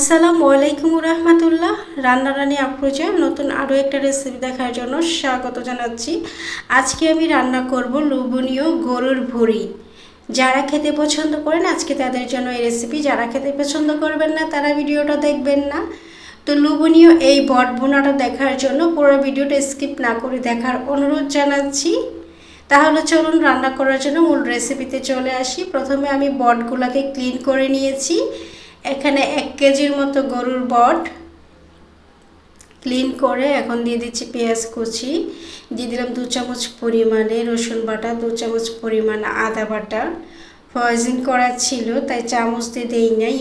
আসসালামু আলাইকুম রহমতুল্লাহ। রান্নারানি আপ্রোচে নতুন আরও একটা রেসিপি দেখার জন্য স্বাগত জানাচ্ছি। আজকে আমি রান্না করব লোভনীয় গরুর ভুড়ি। যারা খেতে পছন্দ করেন, আজকে তাদের জন্য এই রেসিপি যারা খেতে পছন্দ করবেন না, তারা ভিডিওটা দেখবেন না। তো লোভনীয় এই বট বোনাটা দেখার জন্য পুরো ভিডিওটা স্কিপ না করে দেখার অনুরোধ জানাচ্ছি। তাহলে চলুন রান্না করার জন্য মূল রেসিপিতে চলে আসি। প্রথমে আমি বটগুলোকে ক্লিন করে নিয়েছি। এখানে এক কেজির মতো গরুর বট ক্লিন করে এখন দিয়ে দিচ্ছি পেঁয়াজ কুচি। দিয়ে দিলাম দু চামচ পরিমাণে রসুন বাটা, দু চামচ পরিমাণ আদা বাটা। ফয়েজিং করা ছিল, তাই চামচ দিয়ে দেই নাই।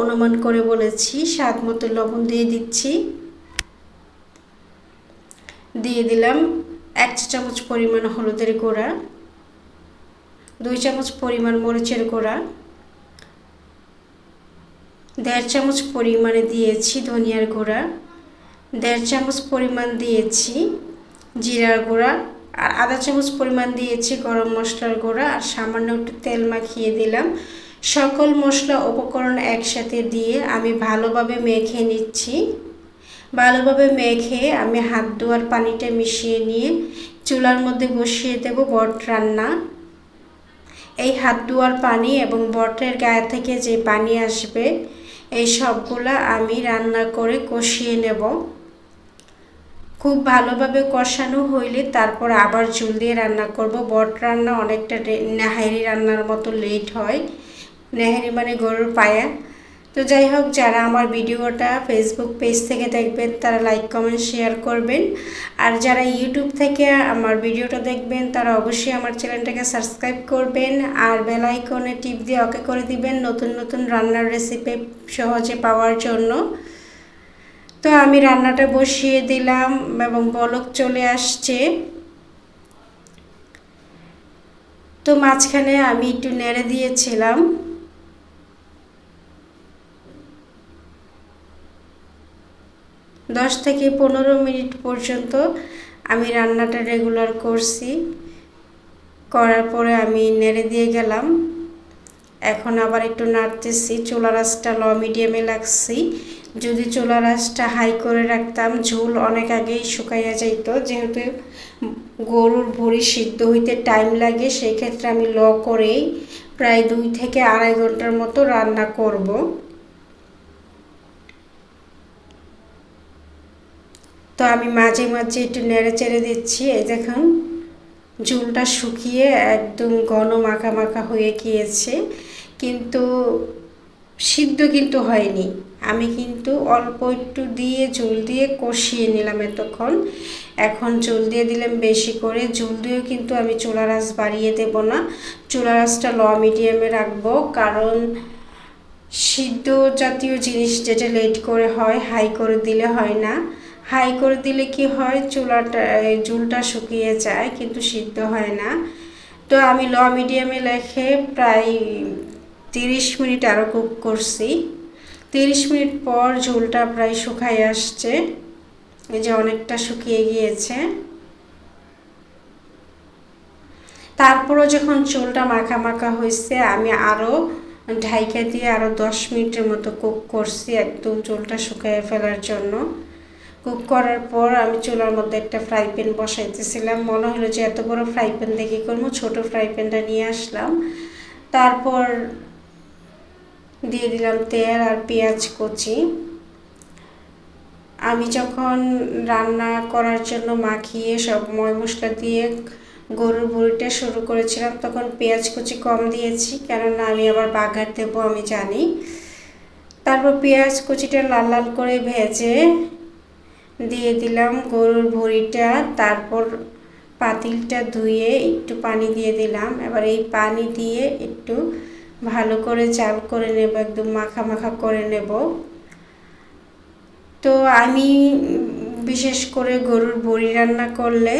অনুমান করে বলেছি, স্বাদ মতো লবণ দিয়ে দিচ্ছি। দিয়ে দিলাম এক চামচ পরিমাণ হলুদের গুঁড়া, দুই চামচ পরিমাণ মরিচের গুঁড়া। দেড় চামচ পরিমাণে দিয়েছি ধনিয়ার গুঁড়া, দেড় চামচ পরিমাণ দিয়েছি জিরার গুঁড়া, আর আধা চামচ পরিমাণ দিয়েছি গরম মশলার গুঁড়া, আর সামান্য একটু তেল মাখিয়ে দিলাম। সকল মশলা উপকরণ একসাথে দিয়ে আমি ভালোভাবে মেখে নিচ্ছি। ভালোভাবে মেখে আমি হাত ধোয়ার পানিটা মিশিয়ে নিয়ে চুলার মধ্যে বসিয়ে দেব বট রান্না। এই হাত ধোয়ার পানি এবং বটের গায়ে থেকে যে পানি আসবে এই সবগুলা আমি রান্না করে কষিয়ে নেব। খুব ভালোভাবে কষানো হইলে তারপর আবার জল দিয়ে রান্না করব। বট রান্না অনেকটা নেহারি রান্নার মতো লেট হয়। নেহারি মানে গরুর পায়া। তো যাই হোক, যারা আমার ভিডিওটা ফেসবুক পেজ থেকে দেখবেন, তারা লাইক কমেন্ট শেয়ার করবেন। আর যারা ইউটিউব থেকে আমার ভিডিওটা দেখবেন, তারা অবশ্যই আমার চ্যানেলটাকে সাবস্ক্রাইব করবেন। আর বেল আইকনে টিপ দিয়ে ওকে করে দিবেন নতুন নতুন রান্নার রেসিপি সহজে পাওয়ার জন্য। তো আমি রান্নাটা বসিয়ে দিলাম এবং বলক চলে আসছে। তো মাঝখানে আমি একটু নেড়ে দিয়েছিলাম। দশ থেকে পনেরো মিনিট পর্যন্ত আমি রান্নাটা রেগুলার করছি। করার পরে আমি নেড়ে দিয়ে গেলাম। এখন আবার একটু নাড়তেছি। চোলা রাসটা ল মিডিয়ামে লাগছি যদি চোলা রাসটা হাই করে রাখতাম, ঝোল অনেক আগেই শুকাইয়া যাইতো। যেহেতু গরুর ভুড়ি সিদ্ধ হইতে টাইম লাগে, সেই ক্ষেত্রে আমি ল করেই প্রায় দুই থেকে আড়াই ঘণ্টার মতো রান্না করব। তো আমি মাঝে মাঝে একটু নেড়ে চেড়ে দিচ্ছি। এই দেখুন, ঝুলটা শুকিয়ে একদম ঘন মাখা মাখা হয়ে গিয়েছে। কিন্তু সিদ্ধ কিন্তু হয়নি। আমি কিন্তু অল্প একটু দিয়ে ঝোল দিয়ে কষিয়ে নিলাম এতক্ষণ। এখন ঝোল দিয়ে দিলাম বেশি করে। ঝোল দিয়েও কিন্তু আমি চুলা রাস বাড়িয়ে দেব না। চুলা রাসটা ল মিডিয়ামে রাখব। কারণ সিদ্ধ জাতীয় জিনিস যেটা লেট করে হয় হাই করে দিলে হয় না। হাই করে দিলে কি হয়? চুলাটা ঝুলটা শুকিয়ে যায়, কিন্তু সিদ্ধ হয় না। তো আমি ল মিডিয়ামে লেখে প্রায় তিরিশ মিনিট আরও কুক করছি। তিরিশ মিনিট পর ঝোলটা প্রায় শুকাই আসছে। এই যে অনেকটা শুকিয়ে গিয়েছে। তারপরও যখন চুলটা মাখা মাখা হয়েছে আমি আরও ঢাইকা দিয়ে আরও দশ মিনিটের মতো কুক করছি একদম চুলটা শুকিয়ে ফেলার জন্য। কুক করার পর আমি চুলার মধ্যে একটা ফ্রাই প্যান বসাইতেছিলাম। মনে হলো যে এত বড় ফ্রাই প্যান দেখে করব, ছোটো ফ্রাই প্যানটা নিয়ে আসলাম। তারপর দিয়ে দিলাম তেল আর পেঁয়াজ কুচি। আমি যখন রান্না করার জন্য মাখিয়ে সব ময় মশলা দিয়ে গরুর বুড়িটা শুরু করেছিলাম, তখন পেঁয়াজ কুচি কম দিয়েছি, কেননা আমি আবার বাঘার দেবো আমি জানি। তারপর পেঁয়াজ কুচিটা লাল লাল করে ভেজে দিয়ে দিলাম গরুর ভুড়িটা, তারপর পাতিলটা ধুয়ে একটু পানি দিয়ে দিলাম। এবার এই পানি দিয়ে একটু ভালো করে চাল করে নেব, একদম মাখা মাখা করে নেব। তো আমি বিশেষ করে গরুর বড়ি রান্না করলে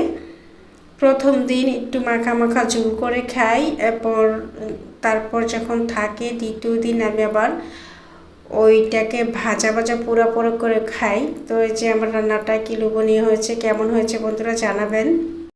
প্রথম দিন একটু মাখা মাখা ঝুল করে খাই, এরপর, তারপর যখন থাকে, দ্বিতীয় দিন আমি আবার ওইটাকে ভাজা ভাজা পুরা পুরো করে খাই। তো এই যে আমার রান্নাটা কি লোভনীয় হয়েছে, কেমন হয়েছে বন্ধুরা জানাবেন।